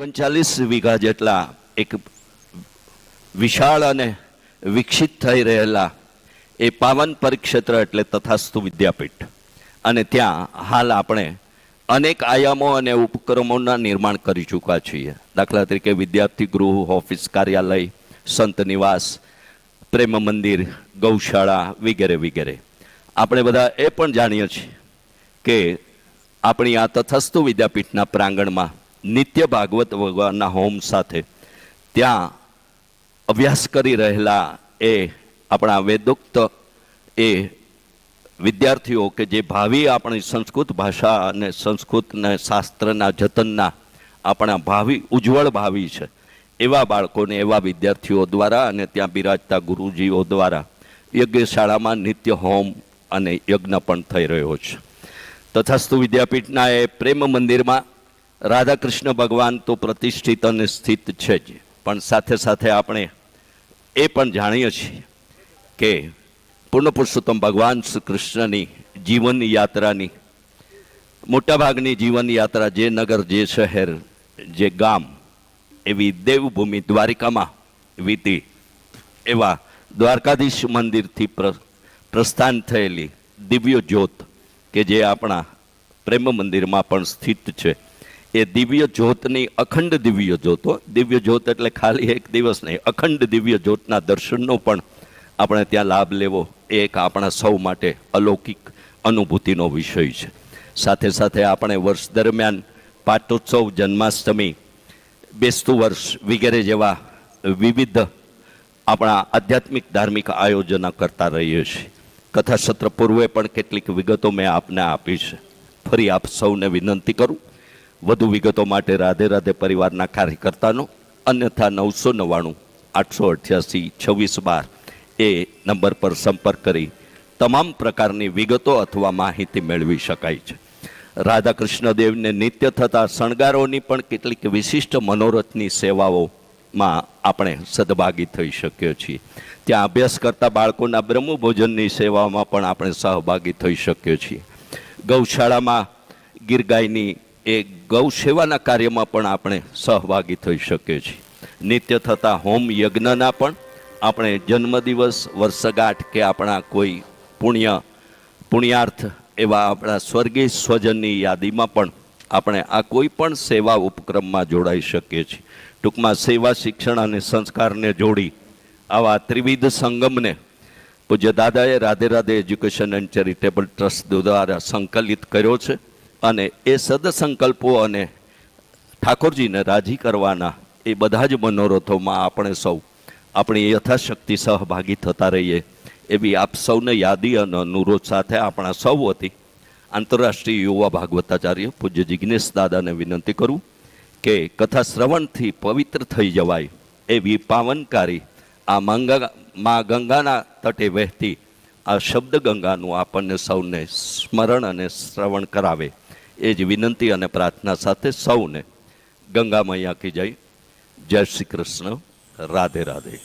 ઓગણચાલીસ વીઘા જેટલા એક વિશાળ અને વિકસિત થઈ રહેલા એ પાવન પરિક્ષેત્ર એટલે તથાસ્તુ વિદ્યાપીઠ. અને ત્યાં હાલ આપણે અનેક આયામો અને ઉપક્રમોના નિર્માણ કરી ચૂક્યા છીએ. દાખલા તરીકે વિદ્યાર્થી ગૃહ, ઓફિસ, કાર્યાલય, સંત નિવાસ, પ્રેમ મંદિર, ગૌશાળા વગેરે વગેરે. આપણે બધા એ પણ જાણીએ છીએ કે આપણી આ તથસ્તુ વિદ્યાપીઠના પ્રાંગણમાં નિત્ય ભાગવત ભગવાનના હોમ સાથે ત્યાં અભ્યાસ કરી રહેલા એ આપણા વેદોક્ત એ વિદ્યાર્થીઓ કે જે ભાવિ આપણી સંસ્કૃત ભાષા અને સંસ્કૃતને શાસ્ત્રના જતનના આપણા ભાવિ, ઉજ્જવળ ભાવિ છે, એવા બાળકોને, એવા વિદ્યાર્થીઓ દ્વારા અને ત્યાં બિરાજતા ગુરુજીઓ દ્વારા યજ્ઞશાળામાં નિત્ય હોમ અને યજ્ઞ પણ થઈ રહ્યો છે. તથાસ્તુ વિદ્યાપીઠના એ પ્રેમ મંદિરમાં રાધાકૃષ્ણ ભગવાન તો પ્રતિષ્ઠિત અને સ્થિત છે જ. પણ સાથે સાથે આપણે એ પણ જાણીએ છીએ કે પૂર્ણ પુરુષોત્તમ ભગવાન શ્રી કૃષ્ણની જીવન યાત્રાની, મોટાભાગની જીવન યાત્રા જે નગર, જે શહેર, જે ગામ, એવી દેવભૂમિ દ્વારિકામાં વીતી એવા દ્વારકાધીશ મંદિરથી પ્રસ્થાન થયેલી દિવ્ય જ્યોત કે જે આપણા પ્રેમ મંદિરમાં પણ સ્થિત છે. એ દિવ્ય જ્યોતની અખંડ દિવ્ય જ્યોતો દિવ્ય જ્યોત એટલે ખાલી એક દિવસ નહીં, અખંડ દિવ્ય જ્યોતના દર્શનનો પણ આપણે ત્યાં લાભ લેવો એ એક આપણા સૌ માટે અલૌકિક અનુભૂતિનો વિષય છે. સાથે સાથે આપણે વર્ષ દરમિયાન પાટોત્સવ, જન્માષ્ટમી, બેસતું વર્ષ વગેરે જેવા વિવિધ આપણા આધ્યાત્મિક, ધાર્મિક આયોજનો કરતા રહીએ છીએ. કથા સત્ર પૂર્વે પણ કેટલીક વિગતો મેં આપને આપી છે. ફરી આપ સૌને વિનંતી કરું વધુ વિગતો માટે રાધે રાધે પરિવારના કાર્યકર્તાનો અન્યથા નવસો નવ્વાણું, આઠસો અઠ્યાસી, છવ્વીસ બાર એ નંબર પર સંપર્ક કરી તમામ પ્રકારની વિગતો અથવા માહિતી મેળવી શકાય છે. રાધા કૃષ્ણદેવને નિત્ય થતા શણગારોની પણ કેટલીક વિશિષ્ટ મનોરથની સેવાઓમાં આપણે સદભાગી થઈ શકીએ છીએ. ત્યાં અભ્યાસ કરતા બાળકોના બ્રહ્મભોજનની સેવામાં પણ આપણે સહભાગી થઈ શકીએ છીએ. ગૌશાળામાં ગીર ગાયની એ ગૌ સેવાના કાર્યમાં પણ આપણે સહભાગી થઈ શકીએ છીએ. નિત્ય થતા હોમ યજ્ઞના પણ આપણે જન્મદિવસ, વર્ષગાંઠ કે આપણા કોઈ પુણ્ય, પુણ્યાર્થ એવા આપણા સ્વર્ગીય સ્વજનની યાદીમાં પણ આપણે આ કોઈ પણ સેવા ઉપક્રમમાં જોડાઈ શકીએ છીએ. ટૂંકમાં સેવા, શિક્ષણ અને સંસ્કારને જોડી આવા ત્રિવિધ સંગમને પૂજ્ય દાદાએ Radhe Radhe education and charitable trust દ્વારા સંકલિત કર્યો છે. અને એ સદસંકલ્પો અને ઠાકોરજીને રાજી કરવાના એ બધા જ મનોરથોમાં આપણે સૌ આપણી યથાશક્તિ સહભાગી થતા રહીએ એવી આપ સૌને યાદી અને અનુરોધ સાથે આપણા સૌ વતી આંતરરાષ્ટ્રીય યુવા ભાગવતાચાર્ય પૂજ્ય જિજ્ઞેશ દાદાને વિનંતી કરું કે કથા શ્રવણથી પવિત્ર થઈ જવાય એવી પાવનકારી આ મંગા, મા ગંગાના તટે વહેતી આ શબ્દ ગંગાનું આપણને સૌને સ્મરણ અને શ્રવણ કરાવે. એ જ વિનંતી અને પ્રાર્થના સાથે સૌને ગંગા મૈયા કી જય. જય શ્રી કૃષ્ણ. રાધે રાધે.